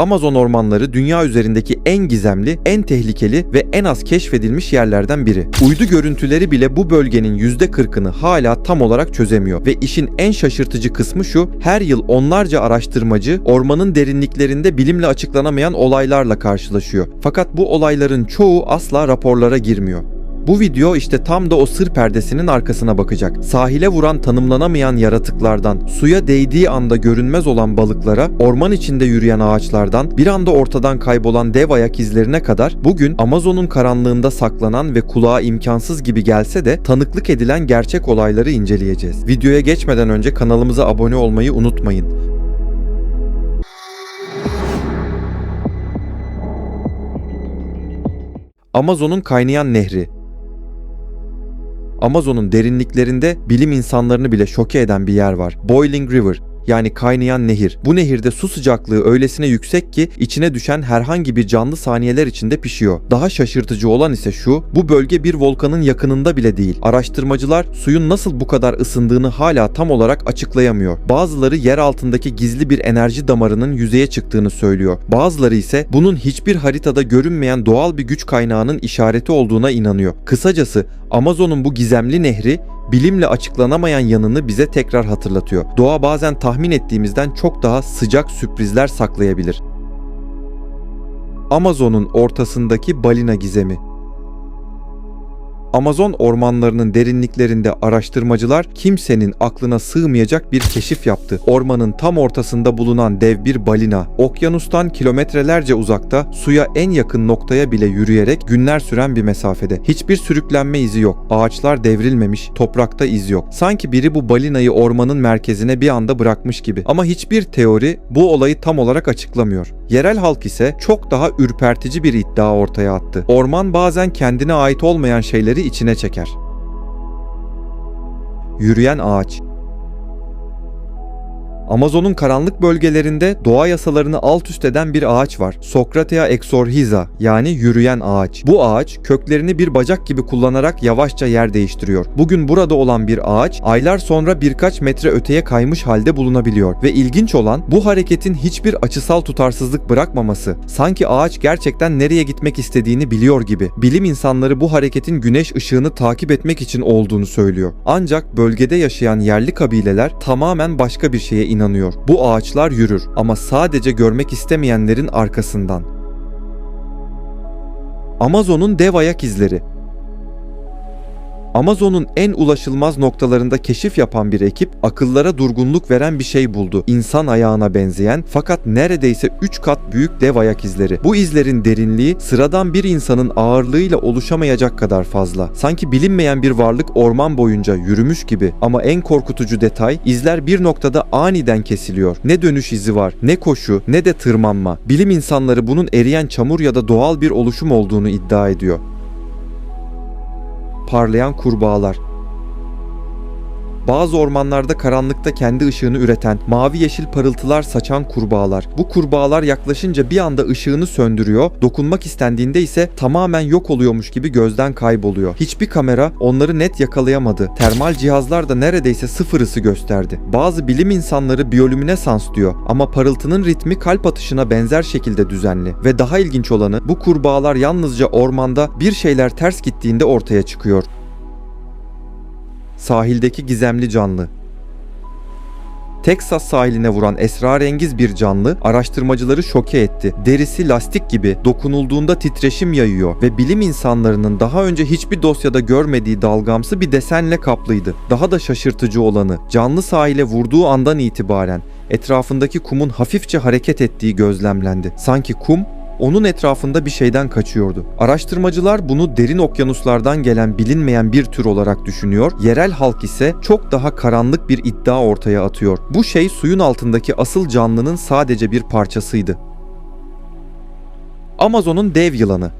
Amazon ormanları dünya üzerindeki en gizemli, en tehlikeli ve en az keşfedilmiş yerlerden biri. Uydu görüntüleri bile bu bölgenin %40'ını hala tam olarak çözemiyor ve işin en şaşırtıcı kısmı şu, her yıl onlarca araştırmacı ormanın derinliklerinde bilimle açıklanamayan olaylarla karşılaşıyor. Fakat bu olayların çoğu asla raporlara girmiyor. Bu video işte tam da o sır perdesinin arkasına bakacak. Sahile vuran tanımlanamayan yaratıklardan, suya değdiği anda görünmez olan balıklara, orman içinde yürüyen ağaçlardan, bir anda ortadan kaybolan dev ayak izlerine kadar bugün Amazon'un karanlığında saklanan ve kulağa imkansız gibi gelse de tanıklık edilen gerçek olayları inceleyeceğiz. Videoya geçmeden önce kanalımıza abone olmayı unutmayın. Amazon'un kaynayan nehri Amazon'un derinliklerinde bilim insanlarını bile şoke eden bir yer var. Boiling River yani kaynayan nehir. Bu nehirde su sıcaklığı öylesine yüksek ki içine düşen herhangi bir canlı saniyeler içinde pişiyor. Daha şaşırtıcı olan ise şu, bu bölge bir volkanın yakınında bile değil. Araştırmacılar suyun nasıl bu kadar ısındığını hala tam olarak açıklayamıyor. Bazıları yer altındaki gizli bir enerji damarının yüzeye çıktığını söylüyor. Bazıları ise bunun hiçbir haritada görünmeyen doğal bir güç kaynağının işareti olduğuna inanıyor. Kısacası Amazon'un bu gizemli nehri bilimle açıklanamayan yanını bize tekrar hatırlatıyor. Doğa bazen tahmin ettiğimizden çok daha sıcak sürprizler saklayabilir. Amazon'un ortasındaki balina gizemi Amazon ormanlarının derinliklerinde araştırmacılar kimsenin aklına sığmayacak bir keşif yaptı. Ormanın tam ortasında bulunan dev bir balina, okyanustan kilometrelerce uzakta suya en yakın noktaya bile yürüyerek günler süren bir mesafede. Hiçbir sürüklenme izi yok. Ağaçlar devrilmemiş, toprakta iz yok. Sanki biri bu balinayı ormanın merkezine bir anda bırakmış gibi. Ama hiçbir teori bu olayı tam olarak açıklamıyor. Yerel halk ise çok daha ürpertici bir iddia ortaya attı. Orman bazen kendine ait olmayan şeyleri içine çeker. Yürüyen ağaç Amazon'un karanlık bölgelerinde doğa yasalarını alt üst eden bir ağaç var. Socratea exorhiza yani yürüyen ağaç. Bu ağaç köklerini bir bacak gibi kullanarak yavaşça yer değiştiriyor. Bugün burada olan bir ağaç aylar sonra birkaç metre öteye kaymış halde bulunabiliyor. Ve ilginç olan bu hareketin hiçbir açısal tutarsızlık bırakmaması. Sanki ağaç gerçekten nereye gitmek istediğini biliyor gibi. Bilim insanları bu hareketin güneş ışığını takip etmek için olduğunu söylüyor. Ancak bölgede yaşayan yerli kabileler tamamen başka bir şeye inanıyor inanıyor. Bu ağaçlar yürür ama sadece görmek istemeyenlerin arkasından. Amazon'un dev ayak izleri Amazon'un en ulaşılmaz noktalarında keşif yapan bir ekip akıllara durgunluk veren bir şey buldu. İnsan ayağına benzeyen fakat neredeyse 3 kat büyük dev ayak izleri. Bu izlerin derinliği sıradan bir insanın ağırlığıyla oluşamayacak kadar fazla. Sanki bilinmeyen bir varlık orman boyunca yürümüş gibi ama en korkutucu detay izler bir noktada aniden kesiliyor. Ne dönüş izi var, ne koşu, ne de tırmanma. Bilim insanları bunun eriyen çamur ya da doğal bir oluşum olduğunu iddia ediyor parlayan kurbağalar. Bazı ormanlarda karanlıkta kendi ışığını üreten, mavi yeşil parıltılar saçan kurbağalar. Bu kurbağalar yaklaşınca bir anda ışığını söndürüyor, dokunmak istendiğinde ise tamamen yok oluyormuş gibi gözden kayboluyor. Hiçbir kamera onları net yakalayamadı. Termal cihazlar da neredeyse sıfır ısı gösterdi. Bazı bilim insanları biyolüminesans diyor ama parıltının ritmi kalp atışına benzer şekilde düzenli. Ve daha ilginç olanı bu kurbağalar yalnızca ormanda bir şeyler ters gittiğinde ortaya çıkıyor sahildeki gizemli canlı. Teksas sahiline vuran esrarengiz bir canlı araştırmacıları şoke etti. Derisi lastik gibi dokunulduğunda titreşim yayıyor ve bilim insanlarının daha önce hiçbir dosyada görmediği dalgamsı bir desenle kaplıydı. Daha da şaşırtıcı olanı canlı sahile vurduğu andan itibaren etrafındaki kumun hafifçe hareket ettiği gözlemlendi. Sanki kum onun etrafında bir şeyden kaçıyordu. Araştırmacılar bunu derin okyanuslardan gelen bilinmeyen bir tür olarak düşünüyor. Yerel halk ise çok daha karanlık bir iddia ortaya atıyor. Bu şey suyun altındaki asıl canlının sadece bir parçasıydı. Amazon'un dev yılanı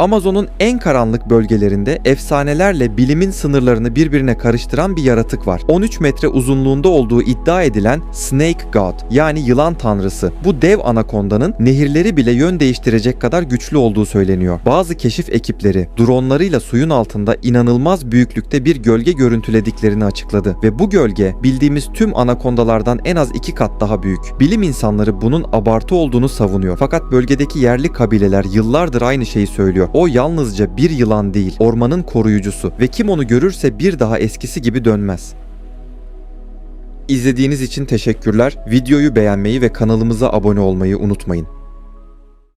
Amazon'un en karanlık bölgelerinde efsanelerle bilimin sınırlarını birbirine karıştıran bir yaratık var. 13 metre uzunluğunda olduğu iddia edilen Snake God yani yılan tanrısı. Bu dev anakondanın nehirleri bile yön değiştirecek kadar güçlü olduğu söyleniyor. Bazı keşif ekipleri dronlarıyla suyun altında inanılmaz büyüklükte bir gölge görüntülediklerini açıkladı ve bu gölge bildiğimiz tüm anakondalardan en az iki kat daha büyük. Bilim insanları bunun abartı olduğunu savunuyor. Fakat bölgedeki yerli kabileler yıllardır aynı şeyi söylüyor. O yalnızca bir yılan değil, ormanın koruyucusu ve kim onu görürse bir daha eskisi gibi dönmez. İzlediğiniz için teşekkürler. Videoyu beğenmeyi ve kanalımıza abone olmayı unutmayın.